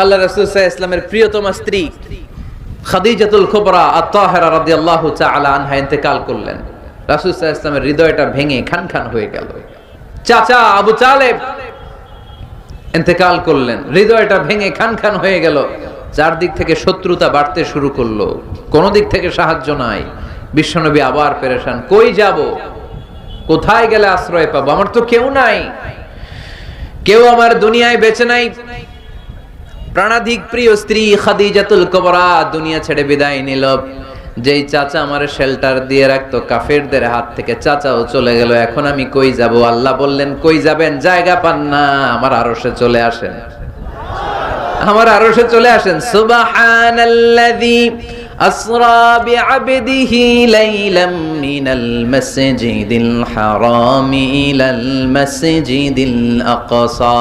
আল্লাহ রাসূল ইসলামের প্রিয়তমা স্ত্রী খাদিজাতুল কুবরা আত-তাহেরা রাদিয়াল্লাহু তাআলা আনহা ইন্তেকাল করলেন। রাসূল ইসলামের হৃদয়টা ভেঙে খান খান হয়ে গেল। চাচা আবু তালেব ইন্তেকাল করলেন, হৃদয়টা ভেঙে খান খান হয়ে গেল। চারদিক থেকে শত্রুতা বাড়তে শুরু করল, কোন দিক থেকে সাহায্য নাই। বিশ্বনবী আবার পেরেশান, কই যাব? কোথায় গেলে আশ্রয় পাবো? আমার তো কেউ নাই। কেউ আমার দুনিয়ায় বেঁচে নাই। প্রাণাধিক প্রিয় স্ত্রী খাদিজাতুল কবরা, দুনিয়া ছেড়ে বিদায় নিল। যেই চাচা আমার শেল্টার দিয়ে রাখতো, কাফেরদের হাত থেকে চাচাও চলে গেল। এখন আমি কই যাব? আল্লাহ বললেন, কই যাবেন? জায়গা পান না। আমার আরশে চলে আসেন। আমার আরশে চলে আসেন। সুবহানাল্লাযী আসরা বিআবদিহি লাইলাম মিনাল মাসজিদিল হারাম ইলাল মাসজিদিল আকসা।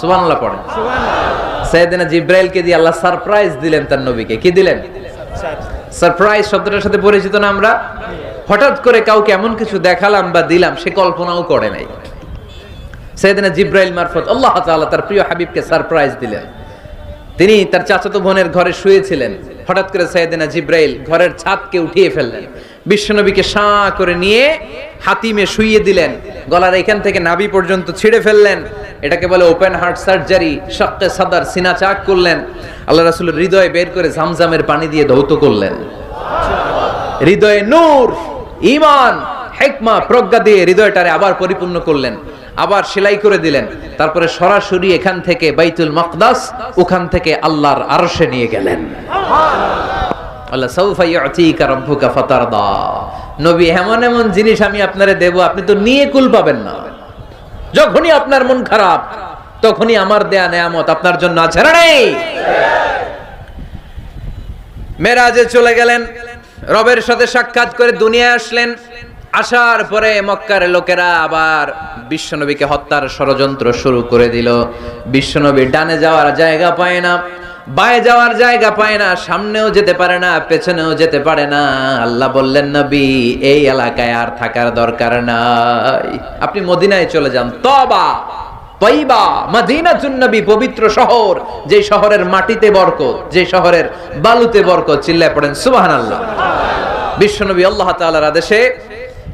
সুবহানাল্লাহ পড়েন। সুবহানাল্লাহ সৈয়দনা জিব্রাইলকে দিয়ে আল্লাহ সারপ্রাইজ দিলেন তার নবীকে। কি দিলেন? সারপ্রাইজ শব্দটার সাথে পরিচিত না আমরা? হঠাৎ করে কাউকে এমন কিছু দেখালাম বা দিলাম, সে কল্পনাও করে নাই। সৈয়দনা জিব্রাইল মারফত আল্লাহ তাআলা তার প্রিয় হাবিবকে সারপ্রাইজ দিলেন। তিনি তার চাচাতো বোনের ঘরে শুয়েছিলেন। হঠাৎ করে সৈয়দনা জিব্রাইল ঘরের ছাদকে উঠিয়ে ফেললেন। বিশ্বনবীকে সাঁ করে নিয়ে হাতিমে শুইয়ে দিলেন। গলার এখান থেকে নাভি পর্যন্ত ছিঁড়ে ফেললেন। এটাকে বলে ওপেন হার্ট সার্জারি শক্তে সাদার, সিনা চাক করলেন। আল্লাহ রাসূলের হৃদয় বের করে জামজামের পানি দিয়ে ধৌত করলেন। হৃদয়ে নূর, ঈমান, হেকমা, প্রজ্ঞা দিয়ে হৃদয়টারে আবার পরিপূর্ণ করলেন। আবার সেলাই করে দিলেন। তারপরে সরাসরি এখান থেকে বাইতুল মকদাস, ওখান থেকে আল্লাহর আরশে নিয়ে গেলেন। আল্লাহ সৌফা ইউতিকা রাব্বুকা ফাতারদা। নবী, এমন এমন জিনিস আমি আপনারে দেব, আপনি তো নিয়ে কুল পাবেন না। যখনই আপনার মন খারাপ, তখনই আমার দেয়া নেয়ামত আপনার জন্য আছে। মেরাজে চলে গেলেন, রবের সাথে সাক্ষাৎ করে দুনিয়ায় আসলেন। আসার পরে মক্কার লোকেরা আবার বিশ্বনবীকে হত্যার ষড়যন্ত্র শুরু করে দিল। বিশ্বনবী ডানে যাওয়ার জায়গা পায় না। বায়ে যাওয়ার জায়গা পায় না, সামনেও যেতে পারে না, পেছনেও যেতে পারে না। আল্লাহ বললেন, নবী, এই এলাকায় আর থাকার দরকার নাই। আপনি মদিনায় চলে যান। তবা তৈবা, মাদিনাতুন নবী, পবিত্র শহর, যে শহরের মাটিতে বরকত, যে শহরের বালুতে বরকত, চিল্লায় পড়েন, সুবহানাল্লাহ। বিশ্বনবী আল্লাহ তাআলার আদেশে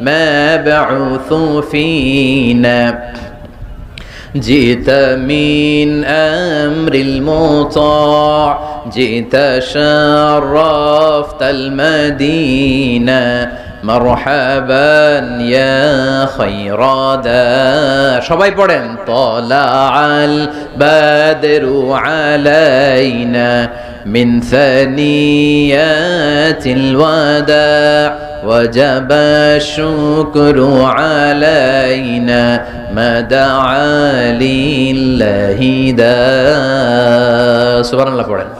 المبعوث فينا جئت من أمر المطاع جئت شرفت المدينة مرحبا يا خير دا সবাই পড়েন طلع البدر علينا من ثنيات الوداع وجب الشكر علينا ما دعا لله دا سبحان الله পড়েন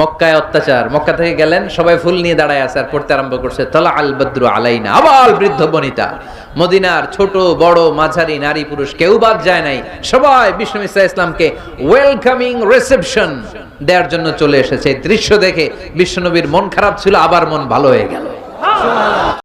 মক্কায় অত্যাচার মক্কা থেকে গেলেন সবাই ফুল নিয়ে দাঁড়ায় আছে আর পড়তে আরম্ভ করছে তলা আল বদ্রু আলাইনা আবার বৃদ্ধ বনিতা মদিনার ছোট বড় মাঝারি নারী পুরুষ কেউ বাদ যায় নাই সবাই বিষ্ণু ইসা ইসলামকে ওয়েলকামিং রিসেপশন দেওয়ার জন্য চলে এসেছে এই দৃশ্য দেখে বিশ্বনবীর মন খারাপ ছিল আবার মন ভালো হয়ে গেল 啊、完了。